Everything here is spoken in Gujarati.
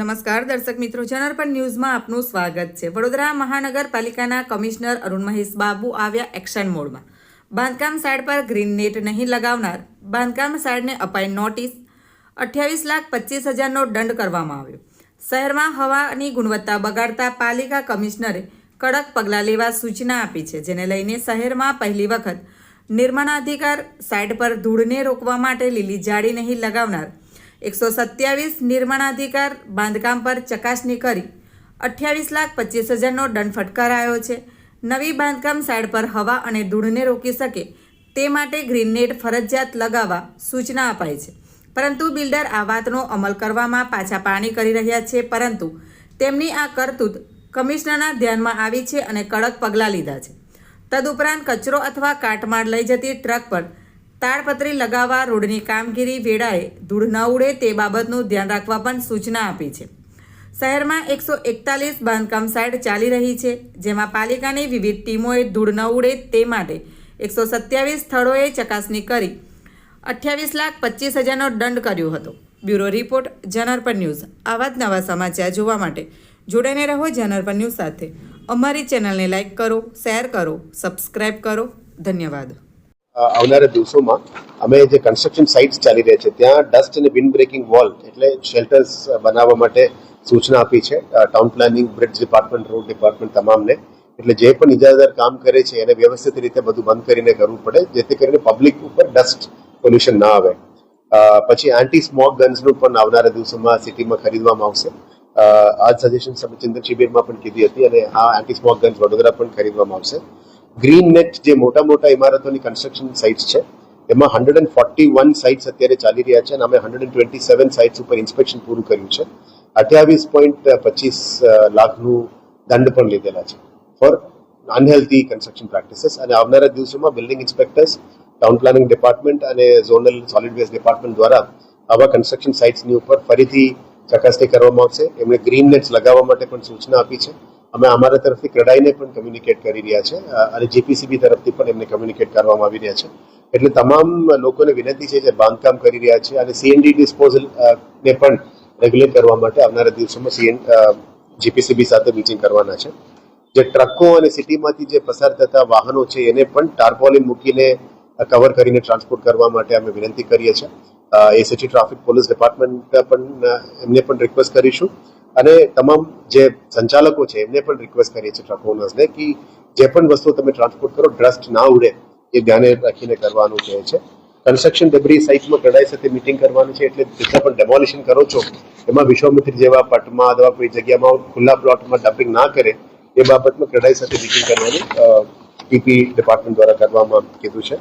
નમસ્કાર, દર્શક મિત્રો. જનરપણ ન્યૂઝમાં આપનું સ્વાગત છે. વડોદરા મહાનગરપાલિકાના કમિશનર અરુણ મહેશ બાબુ આવ્યા એક્શન મોડમાં. બાંધકામ સાઇડ પર ગ્રીન નેટ નહીં લગાવનાર બાંધકામ સાઇડને અપાઈ નોટિસ. અઠ્યાવીસ લાખ પચીસ હજારનો દંડ કરવામાં આવ્યો. શહેરમાં હવાની ગુણવત્તા બગાડતા પાલિકા કમિશનરે કડક પગલાં લેવા સૂચના આપી છે, જેને લઈને શહેરમાં પહેલી વખત નિર્માણાધિકાર સાઇડ પર ધૂળને રોકવા માટે લીલી જાળી નહીં લગાવનાર એકસો સત્યાવીસ નિર્માણાધિકાર બાંધકામ પર ચકાસણી કરી અઠ્યાવીસ લાખ પચીસ હજારનો દંડ ફટકારાયો છે. નવી બાંધકામ સાઇડ પર હવા અને ધૂળને રોકી શકે તે માટે ગ્રીન નેટ ફરજિયાત લગાવવા સૂચના અપાઈ છે. પરંતુ બિલ્ડર આ વાતનો અમલ કરવામાં પાછા પાણી કરી રહ્યા છે, પરંતુ તેમની આ કરતૂત કમિશનરના ધ્યાનમાં આવી છે અને કડક પગલાં લીધા છે. તદુપરાંત કચરો અથવા કાટમાળ લઈ જતી ટ્રક પર તાડપત્રી લગાવવા રોડની કામગીરી વેળાએ ધૂળ ન ઉડે તે બાબતનું ધ્યાન રાખવા પણ સૂચના આપી છે. શહેરમાં એકસો એકતાલીસ બાંધકામ સાઇટ ચાલી રહી છે, જેમાં પાલિકાની વિવિધ ટીમોએ ધૂળ ન ઉડે તે માટે એકસો સત્યાવીસ સ્થળોએ ચકાસણી કરી અઠ્યાવીસ લાખ પચીસ હજારનો દંડ કર્યો હતો. બ્યુરો રિપોર્ટ જનરપર ન્યૂઝ. આવા જ નવા સમાચાર જોવા માટે જોડાઈને રહો જનરપર ન્યૂઝ સાથે. અમારી ચેનલને લાઇક કરો, શેર કરો સબસ્ક્રાઈબ કરો. ધન્યવાદ. આવનારા દિવસોમાં અમે જે કન્સ્ટ્રક્શન સાઇટ્સ ચાલી રહ્યા છે, ત્યાં ડસ્ટ અને વિન્ડ બ્રેકિંગ વોલ એટલે શેલ્ટર્સ બનાવવા માટે સૂચના આપી છે. Town planning bridge department road department તમામને. એટલે જે પણ ઇજાદાર કામ કરે છે, એને વ્યવસ્થિત રીતે બધું બંધ કરીને કરવું પડે, જેથી કરીને પબ્લિક ઉપર ડસ્ટ પોલ્યુશન ના આવે. પછી એન્ટી સ્મોક ગન્સનું પણ આવનારા દિવસોમાં સિટીમાં ખરીદવામાં આવશે. આ સજેશન અમે ચિંતન શિબિરમાં પણ કીધી હતી અને આ એન્ટી સ્મોક ગન્સ વડોદરા પણ ખરીદવામાં આવશે. ગ્રીન નેટ જે મોટા મોટા ઇમારતોની કન્સ્ટ્રક્શન સાઇટ્સ છે, એમાં hundred and forty one sites અત્યારે ચાલી રહ્યા છે અને અમે hundred and twenty seven sites ઉપર ઇન્સ્પેક્શન પૂરું કર્યું છે. અઠ્યાવીસ પોઈન્ટ પચીસ લાખનું દંડ પણ લીધેલા છે ફોર અનહેલ્ધી કન્સ્ટ્રક્શન પ્રેક્ટિસીસ અને આવનારા દિવસોમાં building inspectors town planning department અને ઝોનલ સોલિડ વેસ્ટ ડિપાર્ટમેન્ટ દ્વારા આવા કન્સ્ટ્રક્શન સાઇટ્સની ઉપર ફરીથી ચકાસણી કરવામાં આવશે. એમણે ગ્રીન નેટ્સ લગાવવા માટે પણ સૂચના આપી છે. અમે અમારા તરફથી ક્રેડાઈને પણ કમ્યુનિકેટ કરી રહ્યા છે અને જીપીસીબી તરફથી પણ એમને કમ્યુનિકેટ કરવામાં આવી રહ્યા છે. એટલે તમામ લોકોને વિનંતી છે જે બાંધકામ કરી રહ્યા છે અને સીએનડી ડિસ્પોઝલ ને પણ રેગ્યુલેટ કરવા માટે આવનારા દિવસોમાં સીએન જીપીસીબી સાથે મીટિંગ કરવાના છે. જે ટ્રકો અને સિટીમાંથી જે પસાર થતા વાહનો છે, એને પણ ટાર્પોલિન મૂકીને કવર કરીને ટ્રાન્સપોર્ટ કરવા માટે અમે વિનંતી કરીએ છીએ. એસએચી ટ્રાફિક પોલીસ ડિપાર્ટમેન્ટ પણ એમને પણ રિક્વેસ્ટ કરીશું. અને તમામ જે સંચાલકો છે, એમને પણ રિક્વેસ્ટ કરીએ છીએ ટ્રક ઓનર્સને કે જે પણ વસ્તુ તમે ટ્રાન્સપોર્ટ કરો ડસ્ટ ના ઉડે, એ ધ્યાને રાખીને કરવાનું કહે છે. કન્સ્ટ્રક્શન ડેબ્રી સાઇટમાં કડાઈ સાથે મીટિંગ કરવાની છે, એટલે જેટલા પણ ડેમોલિશન કરો છો, એમાં વિશ્વામિત્ર જેવા પટમાં અથવા કોઈ જગ્યામાં ખુલ્લા પ્લોટમાં ડમ્પિંગ ના કરે, એ બાબતમાં કડાઈ સાથે મીટિંગ કરવાની પીપી ડિપાર્ટમેન્ટ દ્વારા કરવામાં કીધું છે.